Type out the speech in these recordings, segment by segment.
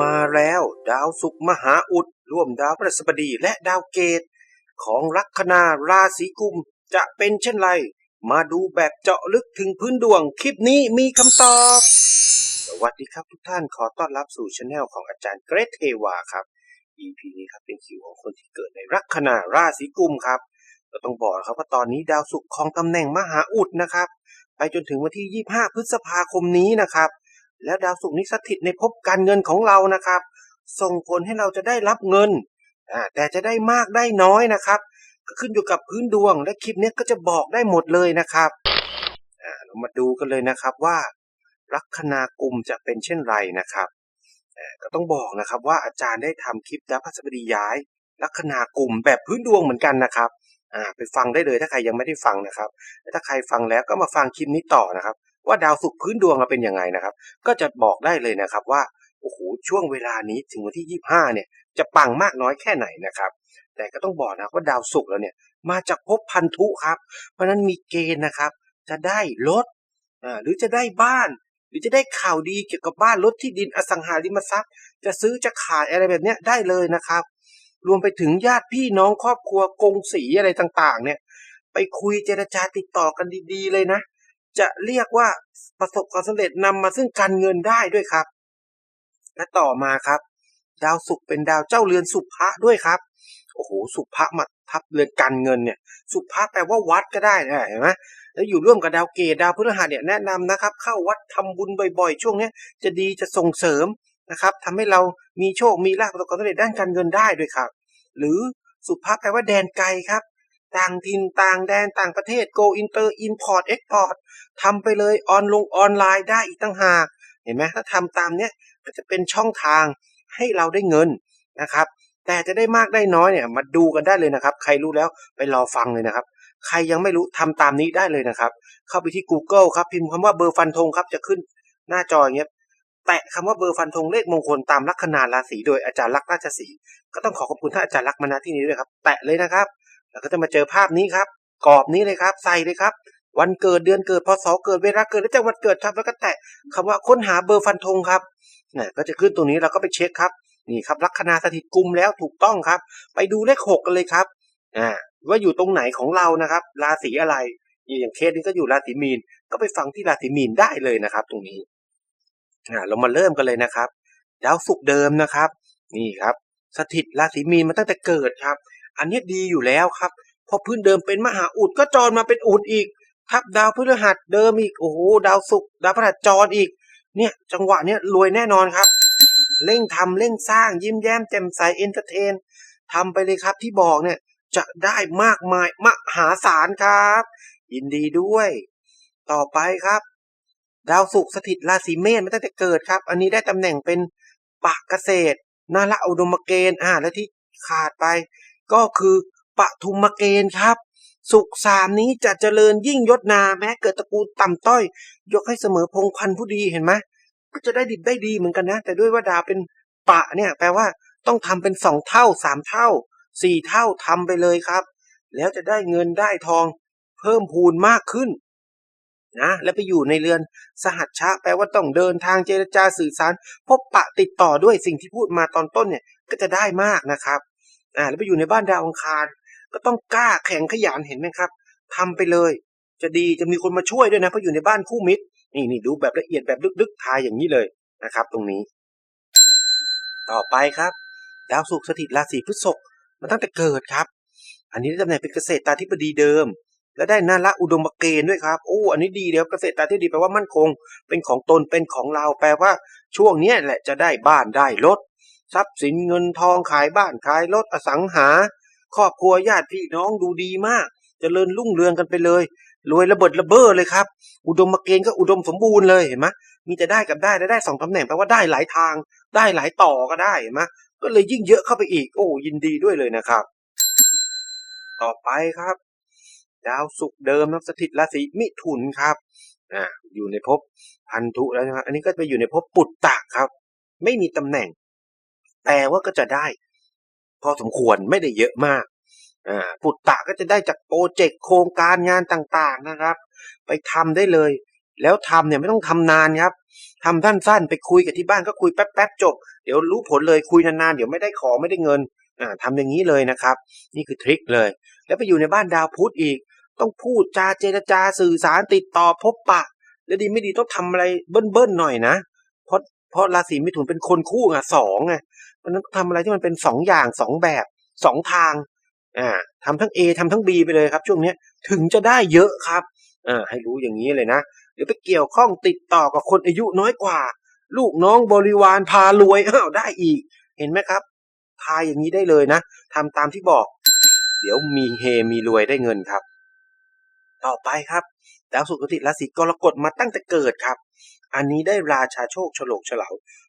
มาแล้วดาวศุกร์มหาอุด ร่วมดาวพฤหัสบดีและดาวเกต ของลัคนาราศีกุมจะเป็นเช่นไร มาดูแบบเจาะลึกถึงพื้นดวง คลิปนี้มีคำตอบ สวัสดีครับทุกท่านขอต้อนรับสู่ช anel ของอาจารย์เกรทเทวาครับ EP นี้ครับเป็นคิวของคนที่เกิดในลัคนาราศีกุมครับก็ต้องบอกครับว่าตอนนี้ดาวศุกร์ของตำแหน่งมหาอุดนะครับ ไปจนถึงวันที่ 25 พฤษภาคมนี้นะครับ แล้วดาวศุกร์นี้สถิตในภพการเงินของเรานะครับ ส่งผลให้เราจะได้รับเงินแต่จะได้มากได้น้อยนะครับก็ขึ้นอยู่กับพื้นดวงและคลิปนี้ก็จะบอกได้หมดเลยนะครับเรามาดูกันเลยนะครับว่า ลัคนากุมจะเป็นเช่นไรนะครับก็ต้องบอกนะครับว่าอาจารย์ได้ทำคลิปดาวพฤหัสบดีย้าย ลัคนากุมแบบพื้นดวงเหมือนกันนะครับไปฟังได้เลยถ้าใครยังไม่ได้ฟังนะครับและถ้าใครฟังแล้วก็มาฟังคลิปนี้ต่อนะครับ ว่าดาวศุกร์พื้นดวงเราเป็นยังไงนะครับ ก็จะบอกได้เลยนะครับว่าโอ้โหช่วงเวลานี้ถึงวันที่ 25 เนี่ย จะปังมากน้อยแค่ไหนนะครับ แต่ก็ต้องบอกนะว่าดาวศุกร์เราเนี่ยมาจากภพพันธุครับ เพราะนั้นมีเกณฑ์นะครับ จะได้รถหรือจะได้บ้าน หรือจะได้ข่าวดีเกี่ยวกับบ้านรถที่ดินอสังหาริมทรัพย์ จะซื้อจะขายอะไรแบบเนี้ยได้เลยนะครับ รวมไปถึงญาติพี่น้องครอบครัวกงสีอะไรต่างๆ เนี่ย ไปคุยเจรจาติดต่อกันดีๆเลยนะ จะเรียกว่าประสบความสำเร็จนำมาซึ่งการเงินได้ด้วยครับ และต่อมาครับ ดาวศุกร์เป็นดาวเจ้าเรือนสุภะด้วยครับ โอ้โหสุภะมาทับเรือนการเงินเนี่ย สุภะแปลว่าวัดก็ได้นะเห็นไหมแล้วอยู่ร่วมกับดาวเกตดาวพฤหัสเนี่ยแนะนำนะครับ เข้าวัดทำบุญบ่อยๆ ช่วงเนี้ยจะดีจะส่งเสริมนะครับทำให้เรามีโชคมีลาภประสบความสำเร็จด้านการเงินได้ด้วยครับ หรือสุภะแปลว่าแดนไกลครับ ต่างถิ่นต่างแดนต่างประเทศ go inter import export ทำไปเลยออนลงออนไลน์ได้อีกตั้งหาก เห็นไหมถ้าทำตามเนี้ยก็จะเป็นช่องทางให้เราได้เงินนะครับ แต่จะได้มากได้น้อยเนี่ยมาดูกันได้เลยนะครับ ใครรู้แล้วไปรอฟังเลยนะครับ ใครยังไม่รู้ทำตามนี้ได้เลยนะครับ เข้าไปที่ Google ครับพิมพ์คำว่าเบอร์ฟันธงครับจะขึ้นหน้าจออย่างเงี้ยแตะคำว่าเบอร์ฟันธงเลขมงคลตามลัคนาราศีโดยอาจารย์ลักษณ์ราชสีก็ต้องขอขอบคุณท่านอาจารย์ลักษณ์มาณที่นี้ด้วยครับ แตะเลยนะครับ แล้วก็จะมาเจอภาพนี้ครับ กรอบนี้เลยครับ ใส่เลยครับ วันเกิดเดือนเกิดพศเกิดเวลาเกิดและจังหวัดเกิดครับ แล้วก็แตะคำว่าค้นหาเบอร์ฟันธงครับนี่ก็จะขึ้นตรงนี้เราก็ไปเช็คครับนี่ครับลัคนาสถิตกุมแล้วถูกต้องครับ ไปดูเลขหกกันเลยครับอ่าว่าอยู่ตรงไหนของเรานะครับ ราศีอะไรอย่างเคสนี้ก็อยู่ราศีมีน ก็ไปฟังที่ราศีมีนได้เลยนะครับ ตรงนี้อ่าเรามาเริ่มกันเลยนะครับดาวศุกร์เดิมนะครับ นี่ครับ สถิตราศีมีนมาตั้งแต่เกิดครับ อันนี้ดีอยู่แล้วครับพอพื้นเดิมเป็นมหาอุดก็จรมาเป็นอุดอีก ทับดาวพฤหัสเดิมอีกโอ้โหดาวศุกร์ดาวพฤหัสจรอีก เนี่ยจังหวะเนี้ยรวยแน่นอนครับ เร่งทำเร่งสร้างยิ้มแย้มแจ่มใสเอนเตอร์เทนทำไปเลยครับที่บอกเนี่ยจะได้มากมายมหาศาลครับ ยินดีด้วย ต่อไปครับ ดาวศุกร์สถิตราศีเมษมาตั้งแต่เกิดครับ อันนี้ได้ตำแหน่งเป็นปะเกษตรนาละอุดมเกณฑ์อ่าและที่ขาดไป ก็คือปทุมเกณฑ์ครับ สุขสามนี้จะเจริญยิ่งยศนาแม้เกิดตระกูลต่ำต้อย ยกให้เสมอพงพันผู้ดีเห็นไหมก็จะได้ดิบได้ดีเหมือนกันนะ แต่ด้วยว่าดาวเป็นปะเนี่ย แปลว่าต้องทำเป็นสองเท่าสามเท่าสี่เท่าทำไปเลยครับ แล้วจะได้เงินได้ทองเพิ่มพูนมากขึ้นนะแล้วไปอยู่ในเรือนสหัชชะแปลว่าต้องเดินทางเจรจาสื่อสาร พบปะติดต่อด้วยสิ่งที่พูดมาตอนต้นเนี่ยก็จะได้มากนะครับ อ่าแล้วไปอยู่ในบ้านดาวอังคาร ก็ต้องกล้าแข็งขยันเห็นไหมครับทำไปเลย จะดีจะมีคนมาช่วยด้วยนะเพราะอยู่ในบ้านคู่มิตร นี่นี่ดูแบบละเอียดแบบลึกๆทายอย่างนี้เลยนะครับ ตรงนี้ ต่อไปครับ ดาวศุกร์สถิตราศีพฤษภมาตั้งแต่เกิดครับ อันนี้ได้ตำแหน่งเป็นเกษตรตาธิบดีเดิม และได้นาละอุดมเกณฑ์ด้วยครับโอ้อันนี้ดีเดี๋ยวเกษตรตาธิบดีแปลว่ามั่นคง เป็นของตนเป็นของเราแปลว่า ช่วงเนี้แหละจะได้บ้านได้รถ ทรัพย์สินเงินทองขายบ้านขายรถอสังหา ครอบครัวญาติพี่น้องดูดีมากจเจริญรุ่งเรืองกันไปเลย รวยระเบิดระเบ้อเลยครับ อุดมมาเกณฑ์ก็อุดมสมบูรณ์เลยเห็นไหมมีแต่ได้กับได้ได้ได้สองตำแหน่งแปลว่าได้หลายทาง ได้หลายต่อก็ได้เห็นไหมก็เลยยิ่งเยอะเข้าไปอีก โอ้ยินดีด้วยเลยนะครับ ต่อไปครับ ดาวศุกร์เดิมนะสถิตราศีมิถุนครับอ่าอยู่ในภพพันธุแล้วนะครับอันนี้ก็ไปอยู่ในภพปุตตะครับ ไม่มีตำแหน่ง แต่ว่าก็จะได้ พอสมควรไม่ได้เยอะมากปุตตะก็จะได้จากโปรเจกต์โครงการงานต่างๆนะครับ ไปทำได้เลย แล้วทำเนี่ยไม่ต้องทำนานครับทำสั้นๆ ไปคุยกับที่บ้านก็คุยแป๊บๆจบ เดี๋ยวรู้ผลเลยคุยนานๆ เดี๋ยวไม่ได้ของไม่ได้เงินอ่าทำอย่างนี้เลยนะครับ นี่คือทริคเลย แล้วไปอยู่ในบ้านดาวพุธอีก ต้องพูดจาเจรจาสื่อสารติดต่อพบปะ แล้วดีไม่ดีต้องทำอะไรเบิ้ลๆหน่อยนะเพราะ เพราะราศีมิถุนเป็นคนคู่ไงสองไงเพราะฉะนั้นทำอะไรที่มันเป็นสองอย่างสองแบบสองทางอ่าทำทั้ง A ทำทั้ง B ไปเลยครับ ช่วงเนี้ยถึงจะได้เยอะครับอ่าให้รู้อย่างนี้เลยนะหรือไปเกี่ยวข้องติดต่อกับคนอายุน้อยกว่า ลูกน้องบริวารพารวยอ้าวได้อีก เห็นไหมครับ ทายอย่างนี้ได้เลยนะทำตามที่บอก เดี๋ยวมีเฮมีรวยได้เงินครับ ต่อไปครับดาวสุขติราศีกรกฎมาตั้งแต่เกิดครับ อันนี้ได้ราชาโชคฉลกเฉลา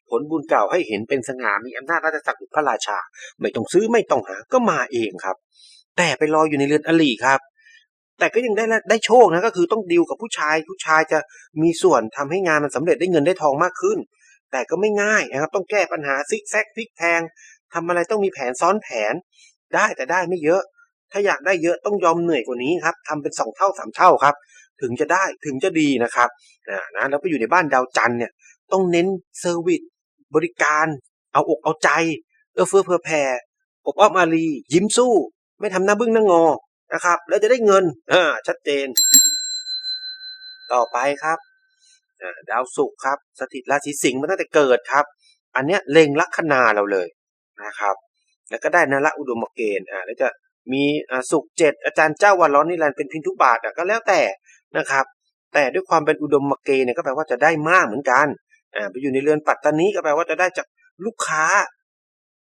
ผลบุญเก่าให้เห็นเป็นสง่ามีอำนาจราชศักดิ์หรือพระราชา ไม่ต้องซื้อไม่ต้องหาก็มาเองครับ แต่ไปรออยู่ในเรือนอลีครับ แต่ก็ยังได้ได้โชคนะก็คือต้องดิวกับผู้ชายผู้ชายจะมีส่วนทำให้งานมันสำเร็จได้เงินได้ทองมากขึ้น แต่ก็ไม่ง่ายนะครับ ต้องแก้ปัญหาซิกแซกพลิกแพงทำอะไรต้องมีแผนซ้อนแผน ได้แต่ได้ไม่เยอะ ถ้าอยากได้เยอะต้องยอมเหนื่อยกว่านี้ครับทำเป็นสองเท่าสามเท่าครับ ถึงจะได้ถึงจะดีนะครับนะแล้วไปอยู่ในบ้านดาวจันเนี่ยต้องเน้นเซอร์วิสบริการเอาอกเอาใจเอื้อเฟื้อเผื่อแผ่อบอ้อมอารียิ้มสู้ ไม่ทำหน้าบึ้งหน้างอนะครับ แล้วจะได้เงินอ่าชัดเจน ต่อไปครับดาวศุกร์ครับ สถิตราศีสิงห์มาตั้งแต่เกิดครับ อันเนี้ยเล็งลัคนาเราเลยนะครับ แล้วก็ได้นละอุดมเกณฑ์อ่าแล้วจะมีอ่าศุกร์เจ็ดอาจารย์เจ้าวันร้อนนิรันดร์เป็นพินทุบาทอะก็แล้วแต่ นะครับ แต่ด้วยความเป็นอุดมเกณฑ์เนี่ยก็แปลว่าจะได้มากเหมือนกันอ่าไปอยู่ในเรือนปัตตานีก็แปลว่าจะได้จากลูกค้า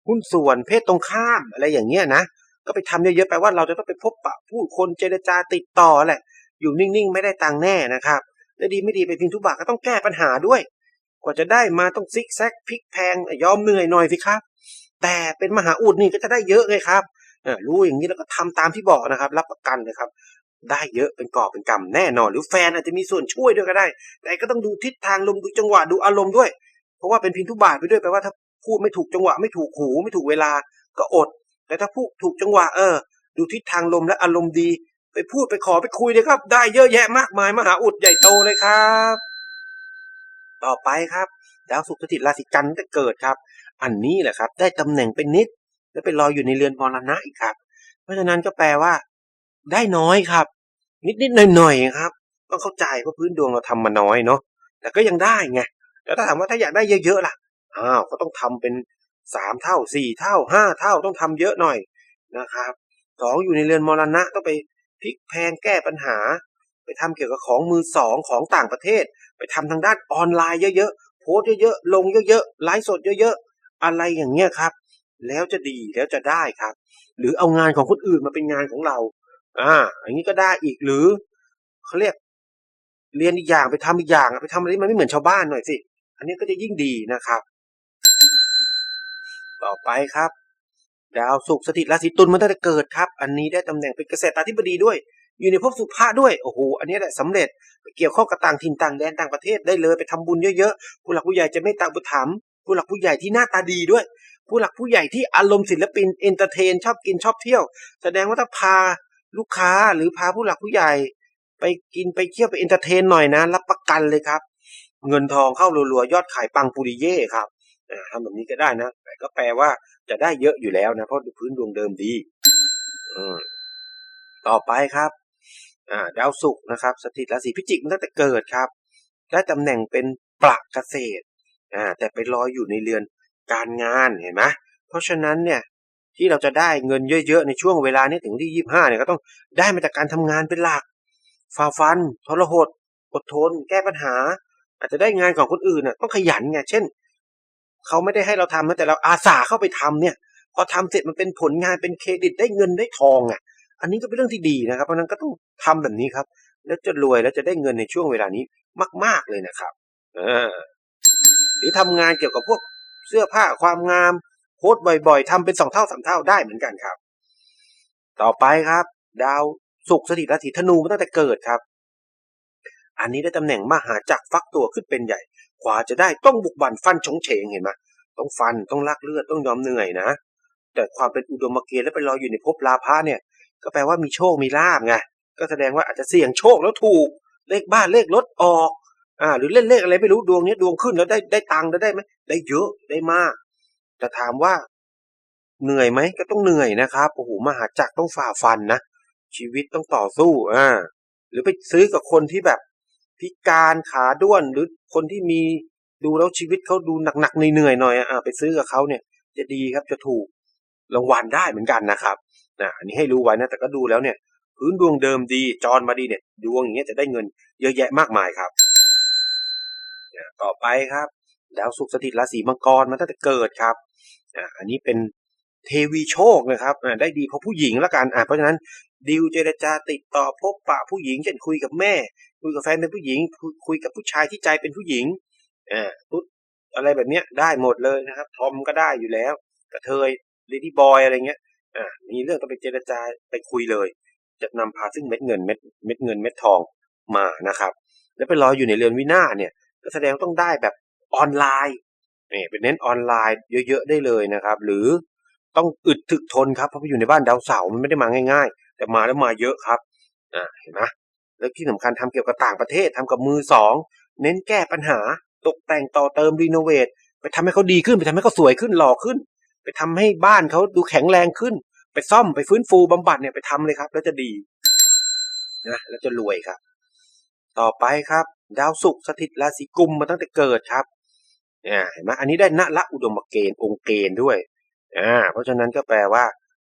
หุ้นส่วนเพศตรงข้ามอะไรอย่างเงี้ยนะก็ไปทำเยอะๆแปลว่าเราจะต้องไปพบปะผู้คนเจรจาติดต่อแหละ อยู่นิ่งๆ ไม่ได้ตังแน่นะครับและดีไม่ดีไปพินทุบาก็ต้องแก้ปัญหาด้วย กว่าจะได้มาต้องซิกแซกพลิกแพงยอมเหนื่อยหน่อยสิครับ แต่เป็นมหาอุดนี่ก็จะได้เยอะเลยครับรู้อย่างนี้แล้วก็ทำตามที่บอกนะครับ รับประกันเลยครับ ได้เยอะเป็นกอบเป็นกำแน่นอน หรือแฟนอาจจะมีส่วนช่วยด้วยก็ได้ แต่ก็ต้องดูทิศทางลมดูจังหวะดูอารมณ์ด้วย เพราะว่าเป็นพินทุบาทไปด้วยแปลว่าถ้าพูดไม่ถูกจังหวะไม่ถูกหูไม่ถูกเวลาก็อด แต่ถ้าพูดถูกจังหวะเออ ดูทิศทางลมและอารมณ์ดี ไปพูดไปขอไปคุยเลยครับ ได้เยอะแยะมากมายมหาอุดใหญ่โตเลยครับ ต่อไปครับดาวศุกร์สถิตราศีกันตั้งแต่เกิดครับ อันนี้แหละครับ ได้ตำแหน่งเป็นนิด และไปลอยอยู่ในเรือนมรณะอีกครับ เพราะฉะนั้นก็แปลว่า ได้น้อยครับ นิดนิดหน่อยหน่อยๆครับ ต้องเข้าใจเพราะพื้นดวงเราทำมาน้อยเนาะแต่ก็ยังได้ไงแล้วถ้าถามว่าถ้าอยากได้เยอะๆล่ะอ้าวก็ต้องทำเป็นสามเท่าสี่เท่าห้าเท่าต้องทำเยอะหน่อยนะครับสองอยู่ในเรือนมรณะต้องไปพลิกแพงแก้ปัญหา ไปทำเกี่ยวกับของมือสองของต่างประเทศ ไปทำทางด้านออนไลน์เยอะๆโพสเยอะๆลงเยอะๆไลฟ์สดเยอะๆอะไรอย่างเงี้ยครับ แล้วจะดีแล้วจะได้ครับ หรือเอางานของคนอื่นมาเป็นงานของเรา อ่าอย่างนี้ก็ได้อีกหรือเขาเรียกเรียนอีกอย่างไปทำอีกอย่างไปทำอะไรที่มันไม่เหมือนชาวบ้านหน่อยสิ อันนี้ก็จะยิ่งดีนะครับ ต่อไปครับ ดาวศุกร์สถิตราศีตุลมาตั้งแต่เกิดครับ อันนี้ได้ตำแหน่งเป็นเกษตราธิบดีด้วย อยู่ในภพสุภะด้วยโอ้โหอันนี้แหละสำเร็จไปเกี่ยวข้องกับต่างถิ่นต่างแดนต่างประเทศได้เลยไปทำบุญเยอะๆผู้หลักผู้ใหญ่จะไม่ตามบุถามผู้หลักผู้ใหญ่ที่หน้าตาดีด้วย ผู้หลักผู้ใหญ่ที่อารมณ์ศิลปินเอนเตอร์เทน ชอบกินชอบเที่ยว แสดงว่าถ้าพา ลูกค้าหรือพาผู้หลักผู้ใหญ่ ไปกินไปเที่ยวไปเอนเตอร์เทนหน่อยนะ รับประกันเลยครับ เงินทองเข้ารัวๆยอดขายปังปุริเย่ครับทำแบบนี้ก็ได้นะแต่ก็แปลว่าจะได้เยอะอยู่แล้วนะเพราะพื้นดวงเดิมดีต่อไปครับดาวศุกร์นะครับ สถิตราศีพิจิกมาตั้งแต่เกิดครับ ได้ตำแหน่งเป็นปลักเกษตรแต่ไปลอยอยู่ในเรือนการงานเห็นไหมเพราะฉะนั้นเนี่ย ที่เราจะได้เงินเยอะๆในช่วงเวลานี้ถึงที่ยี่บห้าเนี่ยก็ต้องได้มาจากการทำงานเป็นหลักฝ่าฟันทรหดอดทน แก้ปัญหา อาจจะได้งานของคนอื่นน่ะต้องขยันไงเช่นเขาไม่ได้ให้เราทำนะแต่เราอาสาเข้าไปทำเนี่ย พอทำเสร็จมันเป็นผลงานเป็นเครดิตได้เงินได้ทองอะ อันนี้ก็เป็นเรื่องที่ดีนะครับ เพราะนั้นก็ต้องทำแบบนี้ครับ แล้วจะรวยแล้วจะได้เงินในช่วงเวลานี้มาก ๆเลยนะครับหรือทำงานเกี่ยวกับพวกเสื้อผ้าความงาม โพสต์บ่อยๆทำเป็นสองเท่าสามเท่าได้เหมือนกันครับ ต่อไปครับ ดาวศุกร์สถิตราศีธนูมาตั้งแต่เกิดครับ อันนี้ได้ตำแหน่งมหาจักรฟักตัวขึ้นเป็นใหญ่กว่าจะได้ต้องบุกบั่นฟันชงเฉงเห็นไหมต้องฟันต้องลักเลือดต้องยอมเหนื่อยนะ แต่ความเป็นอุดมเกณฑ์และไปรออยู่ในภพลาภะเนี่ย ก็แปลว่ามีโชคมีลาบไงก็แสดงว่าอาจจะเสี่ยงโชคแล้วถูก เลขบ้านเลขรถออกอ่าหรือเล่นเลขอะไรไม่รู้ดวงนี้ดวงขึ้นแล้วได้ได้ตังค์ได้ไหมได้เยอะได้มาก แต่ถามว่า เหนื่อยไหมก็ต้องเหนื่อยนะครับโอ้โหมหาจักรต้องฝ่าฟันนะชีวิตต้องต่อสู้อ่าหรือไปซื้อกับคนที่แบบ พิการขาด้วนหรือคนที่มีดูแล้วชีวิตเขาดูหนักๆเหนื่อยๆหน่อยอะไปซื้อกับเขาเนี่ย จะดีครับจะถูกรางวัลได้เหมือนกันนะครับนะอันนี้ให้รู้ไว้นะแต่ก็ดูแล้วเนี่ย พื้นดวงเดิมดีจรมาดีเนี่ย ดวงอย่างเงี้ยจะได้เงินเยอะแยะมากมายครับต่อไปครับดาวศุกร์สถิตราศีมังกรมาตั้งแต่เกิดครับ อันนี้เป็นเทวีโชคนะครับได้ดีเพราะผู้หญิงละกันเพราะฉะนั้นดิวเจรจาติดต่อพบปะผู้หญิงเช่นคุยกับแม่ คุยกับแฟนเป็นผู้หญิง คุยกับผู้ชายที่ใจเป็นผู้หญิงอ่าตุ๊ดอะไรแบบเนี้ยได้หมดเลยนะครับ ทอมก็ได้อยู่แล้วกระเทยเลดี้บอยอะไรเงี้ยอ่ามีเรื่องต้องไปเจรจาไปคุยเลย จะนำพาซึ่งเม็ดเงินเม็ดเม็ดเงินเม็ดทองมานะครับ แล้วไปรออยู่ในเรือนวินาเนี่ยก็แสดงต้องได้แบบออนไลน์ นี่เป็นเน้นออนไลน์เยอะๆได้เลยนะครับ หรือต้องอึดถึกทนครับเพราะอยู่ในบ้านดาวเสาร์มันไม่ได้มาง่าย ๆ แต่มาแล้วมาเยอะครับอ่าเห็นไหมแล้วที่สำคัญทำเกี่ยวกับต่างประเทศทำกับมือสองเน้นแก้ปัญหาตกแต่งต่อเติมรีโนเวทไปทำให้เขาดีขึ้นไปทำให้เขาสวยขึ้นหล่อขึ้น ไปทำให้บ้านเขาดูแข็งแรงขึ้น ไปซ่อมไปฟื้นฟูบำบัดเนี่ยไปทำเลยครับ แล้วจะดีนะแล้วจะรวยครับ ต่อไปครับ ดาวศุกร์สถิตราศีกุมมาตั้งแต่เกิดครับ เนี่ยเห็นไหมอันนี้ได้ณละอุดมเกณฑ์องค์เกณฑ์ด้วยอ่าเพราะฉะนั้นก็แปลว่า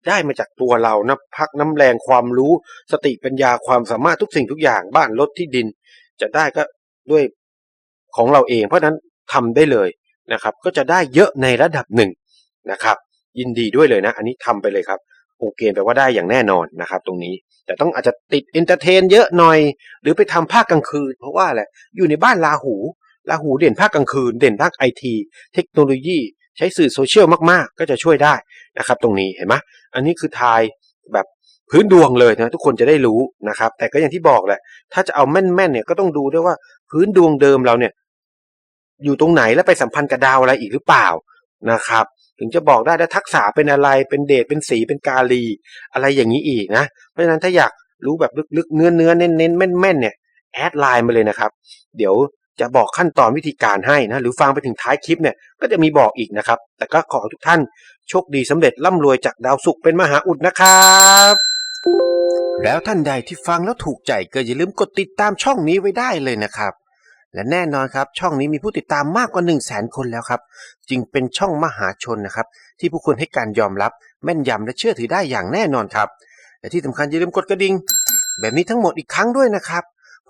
ได้มาจากตัวเรานะพักน้ำแรงความรู้สติปัญญาความสามารถทุกสิ่งทุกอย่างบ้านรถที่ดิน จะได้ก็ด้วยของเราเอง เพราะฉะนั้นทำได้เลยนะครับ ก็จะได้เยอะในระดับหนึ่งนะครับ ยินดีด้วยเลยนะ อันนี้ทำไปเลยครับองค์เกณฑ์แปลว่าได้อย่างแน่นอนนะครับ ตรงนี้แต่ต้องอาจจะติดเอนเตอร์เทนเยอะหน่อย หรือไปทำภาคกลางคืน เพราะว่าอะไรอยู่ในบ้านลาหู ลาหูเด่นภาคกลางคืน เด่นภาคไอทีเทคโนโลยี ใช้สื่อโซเชียลมากๆ ก็จะช่วยได้นะครับ ตรงนี้เห็นไหมอันนี้คือทายแบบพื้นดวงเลยนะทุกคนจะได้รู้นะครับ แต่ก็อย่างที่บอกแหละ ถ้าจะเอาแม่นๆเนี่ยก็ต้องดูด้วยว่าพื้นดวงเดิมเราเนี่ยอยู่ตรงไหนแล้วไปสัมพันธ์กับดาวอะไรอีกหรือเปล่านะครับ ถึงจะบอกได้ว่าทักษะเป็นอะไรเป็นเดชเป็นสีเป็นกาลี อะไรอย่างนี้อีกนะเพราะฉะนั้นถ้าอยากรู้แบบลึกๆเนื้อเนื้อเน้นเน้นแม่นแม่นๆเนี่ยแอดไลน์มาเลยนะครับ เดี๋ยว จะบอกขั้นตอนวิธีการให้นะหรือฟังไปถึงท้ายคลิปเนี่ยก็จะมีบอกอีกนะครับ แต่ก็ขอทุกท่านโชคดีสำเร็จร่ำรวยจากดาวศุกร์เป็นมหาอุดนะครับแล้วท่านใดที่ฟังแล้วถูกใจก็อย่าลืมกดติดตามช่องนี้ไว้ได้เลยนะครับ และแน่นอนครับ ช่องนี้มีผู้ติดตามมากกว่า 1 0 0 0 0แสนคนแล้วครับ จึงเป็นช่องมหาชนนะครับ ที่ผู้คนให้การยอมรับแม่นยำและเชื่อถือได้อย่างแน่นอนครับ และที่สำคัญอย่าลืมกดกระดิ่งแบบนี้ทั้งหมดอีกครั้งด้วยนะครับ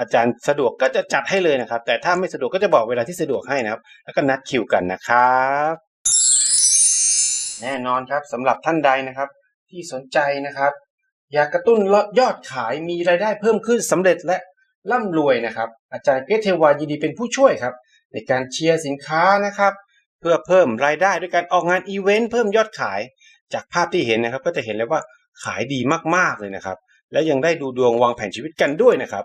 อาจารย์สะดวกก็จะจัดให้เลยนะครับ แต่ถ้าไม่สะดวกก็จะบอกเวลาที่สะดวกให้นะครับ แล้วก็นัดคิวกันนะครับ แน่นอนครับสำหรับท่านใดนะครับ ที่สนใจนะครับ อยากกระตุ้นยอดขายมีรายได้เพิ่มขึ้นสำเร็จและร่ำรวยนะครับ อาจารย์เกรทเทวายินดีเป็นผู้ช่วยครับ ในการเชียร์สินค้านะครับ เพื่อเพิ่มรายได้ด้วยการออกงานอีเวนต์เพิ่มยอดขาย จากภาพที่เห็นนะครับ ก็จะเห็นเลยว่าขายดีมากๆเลยนะครับ และยังได้ดูดวงวางแผนชีวิตกันด้วยนะครับ